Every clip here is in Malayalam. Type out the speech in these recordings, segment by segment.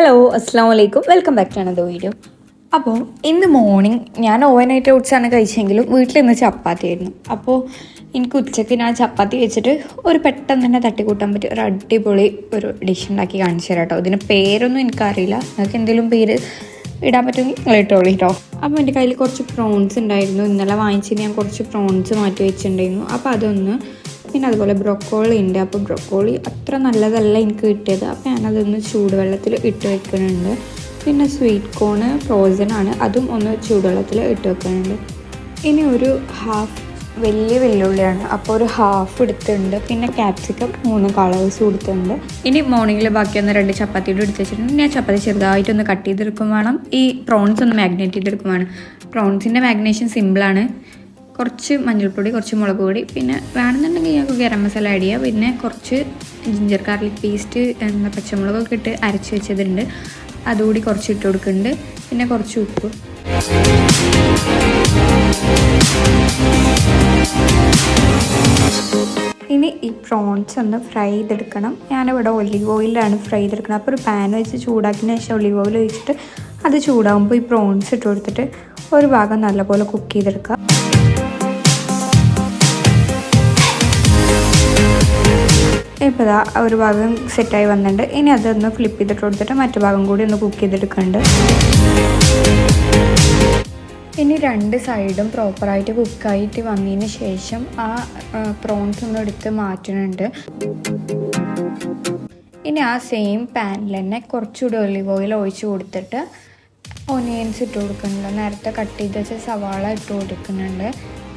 ഹലോ അസ്സാം വലൈക്കും welcome back to another video അപ്പോൾ ഇന്ന് മോർണിംഗ് ഞാൻ ഓവനായിട്ട് ഓട്സാണ് കഴിച്ചെങ്കിലും വീട്ടിൽ ഇന്ന് ചപ്പാത്തി ആയിരുന്നു. അപ്പോൾ എനിക്ക് ഉച്ചയ്ക്ക് ഞാൻ ചപ്പാത്തി വെച്ചിട്ട് ഒരു പെട്ടെന്ന് തന്നെ തട്ടിക്കൂട്ടാൻ പറ്റിയ ഒരു അടിപൊളി ഒരു ഡിഷ് ഉണ്ടാക്കി കാണിച്ചു തരാം കേട്ടോ ഇതിന് പേരൊന്നും എനിക്കറിയില്ല. നിങ്ങൾക്ക് എന്തെങ്കിലും പേര് ഇടാൻ പറ്റുമെങ്കിൽ നിങ്ങൾ ഇട്ടോളി കേട്ടോ അപ്പോൾ എന്റെ കയ്യിൽ കുറച്ച് പ്രോൺസ് ഉണ്ടായിരുന്നു. ഇന്നലെ വാങ്ങിച്ചിട്ട് ഞാൻ കുറച്ച് പ്രോൺസ് മാറ്റി വെച്ചിട്ടുണ്ടായിരുന്നു. അപ്പോൾ അതൊന്ന് പിന്നെ അതുപോലെ ബ്രൊക്കോളി ഉണ്ട്. അപ്പോൾ ബ്രൊക്കോളി അത്ര നല്ലതല്ല എനിക്ക് കിട്ടിയത്. അപ്പോൾ ഞാനതൊന്ന് ചൂടുവെള്ളത്തിൽ ഇട്ട് വെക്കുന്നുണ്ട്. പിന്നെ സ്വീറ്റ് കോണ് ഫ്രോസൺ ആണ്. അതും ഒന്ന് ചൂടുവെള്ളത്തിൽ ഇട്ട് വെക്കുന്നുണ്ട്. ഇനി ഒരു ഹാഫ് വലിയ വെല്ലുള്ളിയാണ് അപ്പോൾ ഒരു ഹാഫ് എടുത്തിട്ടുണ്ട്. പിന്നെ ക്യാപ്സിക്കം മൂന്ന് കളേഴ്സ് കൊടുത്തിട്ടുണ്ട്. ഇനി മോർണിംഗിൽ ബാക്കി ഒന്ന് രണ്ട് ചപ്പാത്തിയുടെ എടുത്ത് വെച്ചിട്ടുണ്ട്. ഞാൻ ചപ്പാത്തി ചെറുതായിട്ടൊന്ന് കട്ട് ചെയ്തെടുക്കും വേണം. ഈ പ്രോൺസ് ഒന്ന് മാഗ്നേറ്റ് ചെയ്തെടുക്കും വേണം. പ്രോൺസിന്റെ മാഗ്നേഷൻ സിമ്പിളാണ് കുറച്ച് മഞ്ഞൾപ്പൊടി കുറച്ച് മുളക് പൊടി. പിന്നെ വേണമെന്നുണ്ടെങ്കിൽ ഞങ്ങൾക്ക് ഗരം മസാല ആഡ് ചെയ്യാം. പിന്നെ കുറച്ച് ജിഞ്ചർ ഗാർലിക് പേസ്റ്റ് എന്താ പച്ചമുളകൊക്കെ ഇട്ട് അരച്ച് വെച്ചതുണ്ട്. അതുകൂടി കുറച്ച് ഇട്ട് കൊടുക്കുന്നുണ്ട്. പിന്നെ കുറച്ച് ഉപ്പ്. ഇനി ഈ പ്രോൺസ് ഒന്ന് ഫ്രൈ ചെയ്തെടുക്കണം. ഞാനിവിടെ ഒലിവ് ഓയിലാണ് ഫ്രൈ ചെയ്തെടുക്കണം അപ്പോൾ ഒരു പാൻ വെച്ച് ചൂടാക്കിയതിന് ശേഷം ഒലിവ് ഓയിൽ ഒഴിച്ചിട്ട് അത് ചൂടാകുമ്പോൾ ഈ പ്രോൺസ് ഇട്ട് കൊടുത്തിട്ട് ഒരു ഭാഗം നല്ലപോലെ കുക്ക് ചെയ്തെടുക്കുക. ഇപ്പോൾ ഇതാ ഒരു ഭാഗം സെറ്റായി വന്നിട്ടുണ്ട്. ഇനി അതൊന്ന് ഫ്ലിപ്പ് ചെയ്തിട്ട് കൊടുത്തിട്ട് മറ്റു ഭാഗം കൂടി ഒന്ന് കുക്ക് ചെയ്തെടുക്കുന്നുണ്ട് ഇനി രണ്ട് സൈഡും പ്രോപ്പറായിട്ട് കുക്കായിട്ട് വന്നതിന് ശേഷം ആ പ്രോൺസ് ഒന്ന് എടുത്ത് മാറ്റുന്നുണ്ട് ഇനി ആ സെയിം പാനിൽ തന്നെ കുറച്ചുകൂടി ഒലിവ് ഓയിൽ ഒഴിച്ച് കൊടുത്തിട്ട് ഒനിയൻസ് ഇട്ട് കൊടുക്കുന്നുണ്ട്. നേരത്തെ കട്ട് ചെയ്ത് വെച്ച സവാള ഇട്ട് കൊടുക്കുന്നുണ്ട്.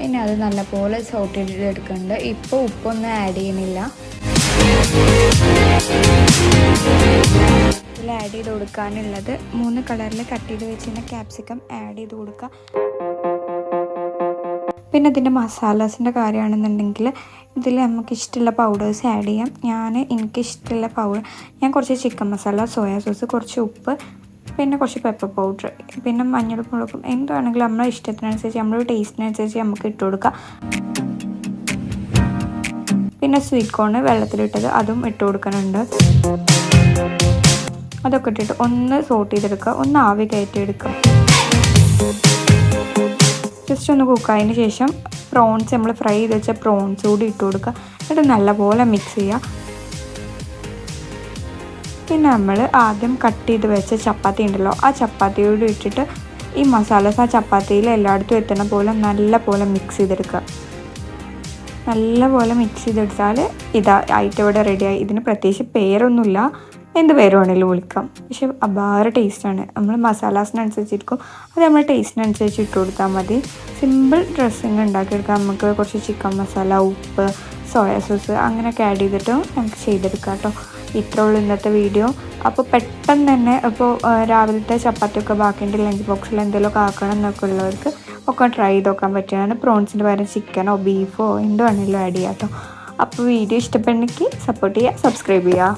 ഇനി അത് നല്ലപോലെ സോട്ട് ചെയ്തെടുക്കുന്നുണ്ട്. ഇപ്പോൾ ഉപ്പൊന്നും ആഡ് ചെയ്യുന്നില്ല. ഇതിൽ ആഡ് ചെയ്ത് കൊടുക്കാനുള്ളത് മൂന്ന് കളറിൽ കട്ട് ചെയ്ത് വെച്ചിരുന്ന ക്യാപ്സിക്കം ആഡ് ചെയ്ത് കൊടുക്കുക. പിന്നെ ഇതിന്റെ മസാലാസിന്റെ കാര്യമാണെന്നുണ്ടെങ്കിൽ ഇതിൽ നമുക്ക് ഇഷ്ടമുള്ള പൗഡേഴ്സ് ആഡ് ചെയ്യാം. ഞാൻ എനിക്ക് ഇഷ്ടമുള്ള പൗഡർ ഞാൻ കുറച്ച് ചിക്കൻ മസാല സോയാ സോസ് കുറച്ച് ഉപ്പ് പിന്നെ കുറച്ച് പെപ്പർ പൗഡർ പിന്നെ മഞ്ഞൾ മുളകും എന്താണെങ്കിലും നമ്മുടെ ഇഷ്ടത്തിനനുസരിച്ച് നമ്മുടെ ടേസ്റ്റിനനുസരിച്ച് നമുക്ക് ഇട്ട് കൊടുക്കാം. പിന്നെ സ്വീറ്റ് വെള്ളത്തിലിട്ടത് അതും ഇട്ട് കൊടുക്കാനുണ്ട്. അതൊക്കെ ഇട്ടിട്ട് ഒന്ന് സോട്ട് ചെയ്തെടുക്കുക. ഒന്ന് ആവി കയറ്റിയെടുക്കുക. ജസ്റ്റ് ഒന്ന് കുക്കായതിന് ശേഷം പ്രോൺസ് നമ്മൾ ഫ്രൈ ചെയ്ത് വെച്ച പ്രോൺസ് കൂടി ഇട്ട് കൊടുക്കുക. എന്നിട്ട് നല്ലപോലെ മിക്സ് ചെയ്യുക. പിന്നെ നമ്മൾ ആദ്യം കട്ട് ചെയ്ത് വെച്ച ചപ്പാത്തി ഉണ്ടല്ലോ ആ ചപ്പാത്തിയോട് ഇട്ടിട്ട് ഈ മസാലസ് ആ ചപ്പാത്തിയിൽ എല്ലായിടത്തും എത്തണ പോലെ നല്ല പോലെ മിക്സ് ചെയ്തെടുക്കുക. നല്ലപോലെ മിക്സ് ചെയ്തെടുത്താൽ ഇതാ ഐറ്റം ഇവിടെ റെഡിയായി ഇതിന് പ്രത്യേകിച്ച് പേരൊന്നുമില്ല. എന്ത് പേര് വേണമെങ്കിലും വിളിക്കാം. പക്ഷെ അപാര ടേസ്റ്റാണ് നമ്മൾ മസാലാസിനനുസരിച്ചിരിക്കും. അത് നമ്മൾ ടേസ്റ്റിനനുസരിച്ച് ഇട്ട് കൊടുത്താൽ മതി. സിമ്പിൾ ഡ്രസ്സിങ് ഉണ്ടാക്കിയെടുക്കാം. നമുക്ക് കുറച്ച് ചിക്കൻ മസാല ഉപ്പ് സോയ സോസ് അങ്ങനെയൊക്കെ ആഡ് ചെയ്തിട്ട് നമുക്ക് ചെയ്തെടുക്കാം കേട്ടോ. ഇത്ര ഉള്ളൂ ഇന്നത്തെ വീഡിയോ അപ്പോൾ പെട്ടെന്ന് തന്നെ ഇപ്പോൾ രാവിലത്തെ ചപ്പാത്തിയൊക്കെ ബാക്കിന്റെ ലഞ്ച് ബോക്സിൽ എന്തെങ്കിലുമൊക്കെ ആക്കണം എന്നൊക്കെ ഉള്ളവർക്ക് ഒക്കെ ട്രൈ ചെയ്ത് നോക്കാൻ പറ്റുന്നതാണ്. പ്രോൺസിന്റെ പകരം ചിക്കനോ ബീഫോ എന്ത് വേണമെങ്കിലും ആഡ് ചെയ്യാം കേട്ടോ അപ്പോൾ വീഡിയോ ഇഷ്ടപ്പെടുന്നെങ്കിൽ സപ്പോർട്ട് ചെയ്യുക സബ്സ്ക്രൈബ് ചെയ്യുക.